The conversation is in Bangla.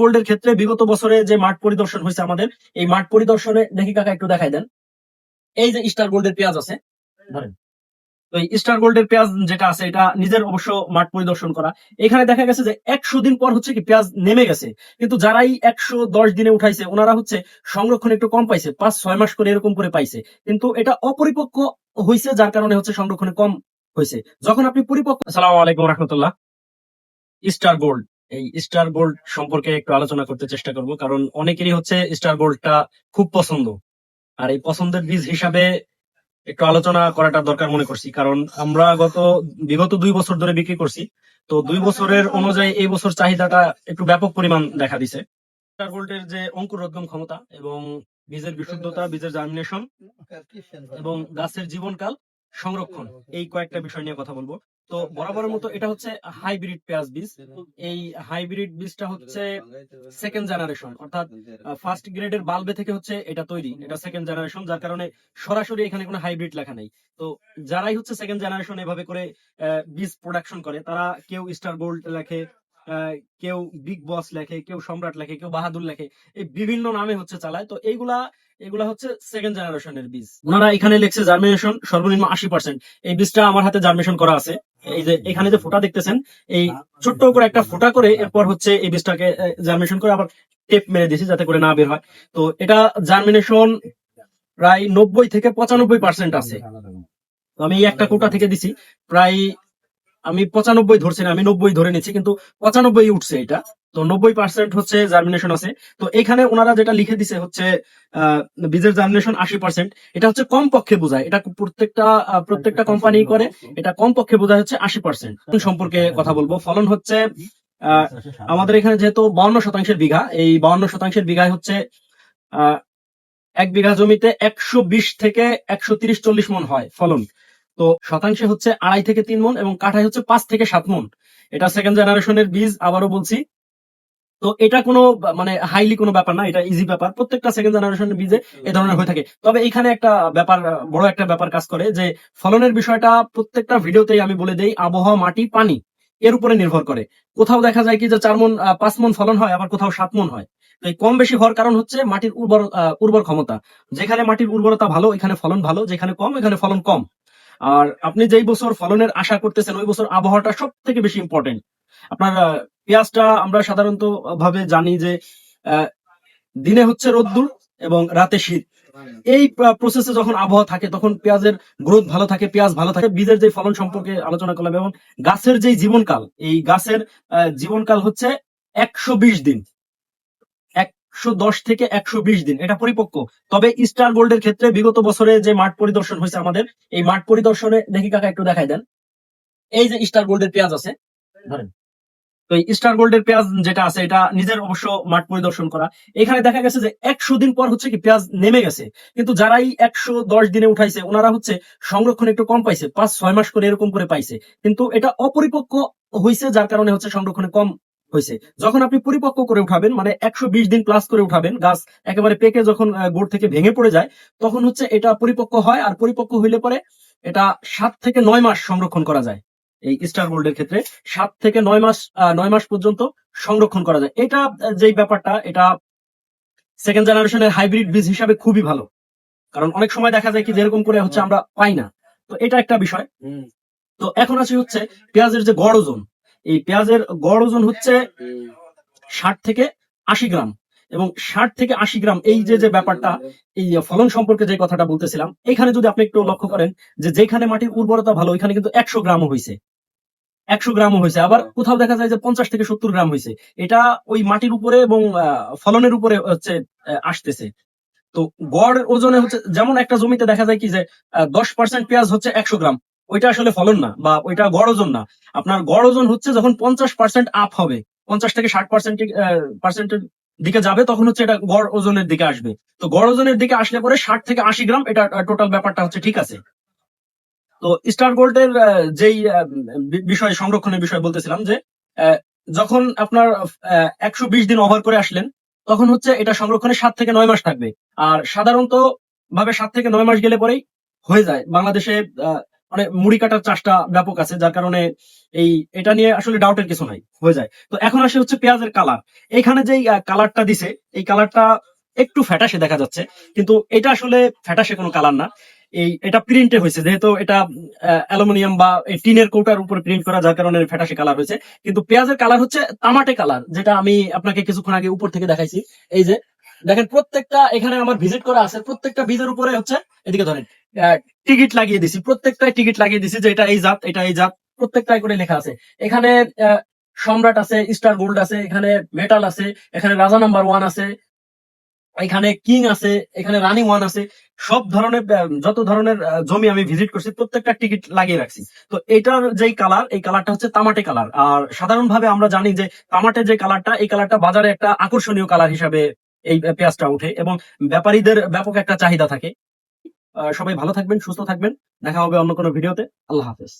গোল্ডের ক্ষেত্রে বিগত বছরে যে মাঠ পরিদর্শন হয়েছে আমাদের, এই মাঠ পরিদর্শনে দেখি কাকা একটু দেখাই দেন। এই যে স্টার গোল্ডের পেঁয়াজ আছে, ধরেন। তো স্টার গোল্ডের পেঁয়াজ যেটা আছে, এটা নিজের অবশ্য মাঠ পরিদর্শন করা। এখানে দেখা গেছে যে একশো দিন পর হচ্ছে কি পেঁয়াজ নেমে গেছে। কিন্তু যারাই একশো দশ দিনে উঠাইছে, ওনারা হচ্ছে সংরক্ষণ একটু কম পাইছে, পাঁচ, ছয় মাস করে এরকম করে পাইছে। কিন্তু এটা অপরিপক্ক হয়েছে যার কারণে হচ্ছে সংরক্ষণে কম হয়েছে যখন আপনি পরিপক্ক আসসালামু আলাইকুম রহমতুল্লাহ। Star gold. এই স্টার গোল্ড সম্পর্কে একটু আলোচনা করতে চেষ্টা করব কারণ অনেকেরই হচ্ছে স্টার গোল্ডটা খুব পছন্দ। আর এই পছন্দের বীজ হিসাবে একটু আলোচনা করাটা দরকার মনে করছি কারণ আমরা গত বিগত দুই বছর ধরে বিক্রি করছি তো দুই বছরের অনুযায়ী এই বছর চাহিদাটা একটু ব্যাপক পরিমাণ দেখা দিছে। স্টার গোল্ডের যে অঙ্কুরোদ্গম ক্ষমতা এবং বীজের বিশুদ্ধতা বীজের জার্মিনেশন এবং গাছের জীবনকাল সংরক্ষণ এই কয়েকটা বিষয় নিয়ে কথা বলব। তো বরাবরের মতো এটা হচ্ছে হাইব্রিড পেঁয়াজ বীজ। এই হাইব্রিড বীজটা হচ্ছে সেকেন্ড জেনারেশন অর্থাৎ ফার্স্ট গ্রেডের বাল্বে থেকে হচ্ছে এটা তৈরি, এটা সেকেন্ড জেনারেশন যার কারণে সরাসরি এখানে কোনো হাইব্রিড লেখা নেই। তো যারাই হচ্ছে সেকেন্ড জেনারেশন এভাবে করে বীজ প্রোডাকশন করে, তারা কেউ স্টার গোল্ড লেখে কেউ বিগ বস লেখে, কেউ সম্রাট লেখে, কেউ বাহাদুর লেখে, এই বিভিন্ন নামে হচ্ছে চালায়। তো এইগুলা, এগুলা হচ্ছে সেকেন্ড জেনারেশনের বীজ। ওনারা এখানে লিখছে জার্মিনেশন সর্বনিম্ন আশি পার্সেন্ট এই বীজটা আমার হাতে জার্মিনেশন করা আছে। এই যে এখানে যে ফোটা দেখতেছেন, এই ছোট্ট করে একটা ফোটা করে এরপর হচ্ছে এই বীজটাকে জার্মিনেশন করে আবার টেপ মেরে দিয়েছি যাতে করে না বের হয়। তো এটা জার্মিনেশন প্রায় নব্বই থেকে পঁচানব্বই পার্সেন্ট আছে। আমি একটা কোটা থেকে দিছি। প্রায় আমি পঁচানব্বই ধরছি না আমি নব্বই ধরে নিচ্ছি কিন্তু পঁচানব্বই উঠছে এটা। তো নব্বই পার্সেন্ট হচ্ছে জার্মিনেশন আছে। তো এখানে ওনারা যেটা লিখে দিছে হচ্ছে বীজের জার্মিনেশন আশি পার্সেন্ট এটা হচ্ছে কম পক্ষে বোঝায়। এটা প্রত্যেকটা প্রত্যেকটা কোম্পানি করে এটা কম পক্ষে বোঝায় হচ্ছে আশি পার্সেন্ট সম্পর্কে কথা বলব। ফলন হচ্ছে আহ, আমাদের এখানে যেহেতু বাউন্ন শতাংশের বিঘা এই বাউন্ন শতাংশের বিঘায় হচ্ছে আহ, এক বিঘা জমিতে একশো বিশ থেকে একশো তিরিশ চল্লিশ মন হয় ফলন। তো শতাংশে হচ্ছে আড়াই থেকে তিন মন এবং কাঠায় হচ্ছে পাঁচ থেকে সাত মন। এটা সেকেন্ড জেনারেশনের বীজ, আবারও বলছি। তো এটা কোনো মানে হাইলি কোনো ব্যাপার না, এটা ইজি ব্যাপার। প্রত্যেকটা সেকেন্ড জেনারেশনের বীজে এ ধরনের হয়ে থাকে। তবে এখানে একটা ব্যাপার, বড় একটা ব্যাপার কাজ করে যে ফলনের বিষয়টা প্রত্যেকটা ভিডিওতেই আমি বলে দেই, আবহাওয়া, মাটি, পানি, এর উপরে নির্ভর করে। কোথাও দেখা যায় কি যে চার মন পাঁচ মন ফলন হয়, আবার কোথাও সাত মন হয়। তো কম বেশি হওয়ার কারণ হচ্ছে মাটির উর্বর উর্বর ক্ষমতা। যেখানে মাটির উর্বরতা ভালো, এখানে ফলন ভালো, যেখানে কম, এখানে ফলন কম। আর আপনি যেই বছর ফলনের আশা করতেছেন, ওই বছর আবহাওয়াটা সব থেকে বেশি ইম্পর্টেন্ট আপনার পেঁয়াজটা আমরা সাধারণত ভাবে জানি যে দিনে হচ্ছে রোদ্দুর এবং রাতে শীত। এই প্রসেসে যখন আবহাওয়া থাকে, তখন পেঁয়াজের গ্রোথ ভালো থাকে, পেঁয়াজ ভালো থাকে, বীজের যে ফলন সম্পর্কে আলোচনা করলাম এবং গাছের যে জীবনকাল, এই গাছের জীবনকাল হচ্ছে একশো বিশ দিন। একশো দশ থেকে একশো বিশ দিন। এটা পরিপক্ক। তবে স্টার গোল্ডের ক্ষেত্রে বিগত বছরে যে মাঠ পরিদর্শন হয়েছে আমাদের, এই মাঠ পরিদর্শনে দেখি কাকা একটু দেখাই দেন। এই যে স্টার গোল্ডের পেঁয়াজ আছে, ধরেন। তো স্টার গোল্ডের পেঁয়াজ যেটা আছে, এটা নিজের অবশ্য মাঠ পরিদর্শন করা। এখানে দেখা গেছে যে একশো দিন পর হচ্ছে কি পেঁয়াজ নেমে গেছে। কিন্তু যারাই একশো দশ দিনে উঠাইছে, ওনারা হচ্ছে সংরক্ষণ একটু কম পাইছে, পাঁচ ছয় মাস করে এরকম করে পাইছে। কিন্তু এটা অপরিপক্ক হয়েছে যার কারণে হচ্ছে সংরক্ষণে কম হয়েছে যখন আপনি পরিপক্ক করে উঠাবেন মানে একশো বিশ দিন প্লাস করে উঠাবেন গাছ একেবারে পেকে যখন গোড় থেকে ভেঙে পড়ে যায় তখন হচ্ছে এটা পরিপক্ক হয় আর পরিপক্ক হইলে পরে এটা সাত থেকে নয় মাস সংরক্ষণ করা যায়। এই স্টার গোল্ডের ক্ষেত্রে সাত থেকে নয় মাস নয় মাস পর্যন্ত সংরক্ষণ করা যায়। এটা যেই ব্যাপারটা এটা সেকেন্ড জেনারেশনের হাইব্রিড বীজ হিসাবে খুবই ভালো। কারণ অনেক সময় দেখা যায় কি যেরকম করে হচ্ছে আমরা পাই না। তো এটা একটা বিষয়। তো এখন আছে হচ্ছে পেঁয়াজের যে গড় ওজন। এই পেঁয়াজের গড় ওজন হচ্ছে ষাট থেকে আশি গ্রাম। এবং ষাট থেকে আশি গ্রাম এই যে যে ব্যাপারটা, এই ফলন সম্পর্কে যে কথাটা বলতেছিলাম, এখানে যদি আপনি একটু লক্ষ্য করেন যে, যেখানে মাটির উর্বরতা ভালো, ওইখানে কিন্তু একশো গ্রামও হয়েছে একশো গ্রামও হয়েছে আবার কোথাও দেখা যায় যে, পঞ্চাশ থেকে সত্তর গ্রাম হয়েছে এটা ওই মাটির উপরে এবং ফলনের উপরে হচ্ছে আসতেছে। তো গড় ওজনে হচ্ছে, যেমন একটা জমিতে দেখা যায় কি যে দশ পার্সেন্ট পেঁয়াজ হচ্ছে একশো গ্রাম। ওইটা আসলে ফলন না বা ওইটা গড় ওজন না। আপনার গড় ওজন হচ্ছে যখন পঞ্চাশ পার্সেন্ট আপ হবে, পঞ্চাশ থেকে ষাট পার্সেন্ট পার্সেন্টের দিকে যাবে, তখন হচ্ছে এটা গড় ওজনের দিকে আসবে। তো গড় ওজনের দিকে আসলে পরে ষাট থেকে আশি গ্রাম এটা টোটাল ব্যাপারটা হচ্ছে ঠিক আছে। তো স্টার গোল্ডের যেই বিষয়, সংরক্ষণের বিষয় বলতেছিলাম যে যখন আপনার একশো বিশ দিন ওভার করে আসলেন, তখন হচ্ছে এটা সংরক্ষণে সাত থেকে নয় মাস থাকবে। আর সাধারণত ভাবে সাত থেকে নয় মাস গেলে পরেই হয়ে যায়। বাংলাদেশে মানে মুড়ি কাটার চাষটা ব্যাপক আছে, যার কারণে এই, এটা নিয়ে আসলে ডাউটের কিছু নাই, হয়ে যায়। তো এখন আসে হচ্ছে পেঁয়াজের কালার এখানে যেই কালারটা দিছে, এই কালারটা একটু ফ্যাটাসে দেখা যাচ্ছে, কিন্তু এটা আসলে ফ্যাটাসে কোনো কালার না। এই, এটা প্রিন্টে হয়েছে, যেহেতু এটা অ্যালুমিনিয়াম বা এই টিনের কৌটার উপর প্রিন্ট করা, যার কারণে ফ্যাটাসে কালার হয়েছে। কিন্তু পেঁয়াজের কালার হচ্ছে তামাটে কালার যেটা আমি আপনাকে কিছুক্ষণ আগে উপর থেকে দেখাইছি। এই যে দেখেন, প্রত্যেকটা এখানে আমার ভিজিট করা আছে, প্রত্যেকটা বীজের উপরে হচ্ছে, এদিকে ধরেন টিকিট লাগিয়ে দিছি, প্রত্যেকটাই টিকিট লাগিয়ে দিছি যে এটা এই জাত, এটা এই জাত, প্রত্যেকটাই করে লেখা আছে। এখানে সম্রাট আছে স্টার গোল্ড আছে, এখানে মেটাল আছে, এখানে রাজা নাম্বার ওয়ান আছে, এখানে কিং আছে, এখানে রানি ওয়ান আছে, সব ধরনের যত ধরনের জমি আমি ভিজিট করছি, প্রত্যেকটা টিকিট লাগিয়ে রাখছি। তো এটার যেই কালার এই কালারটা হচ্ছে তামাটে কালার আর সাধারণভাবে আমরা জানি যে তামাটে যে কালারটা এই কালারটা বাজারে একটা আকর্ষণীয় কালার হিসাবে এই পেঁয়াজটা উঠে এবং ব্যাপারীদের ব্যাপক একটা চাহিদা থাকে। সবাই ভালো থাকবেন, সুস্থ থাকবেন। দেখা হবে অন্য কোনো ভিডিওতে। আল্লাহ হাফেজ।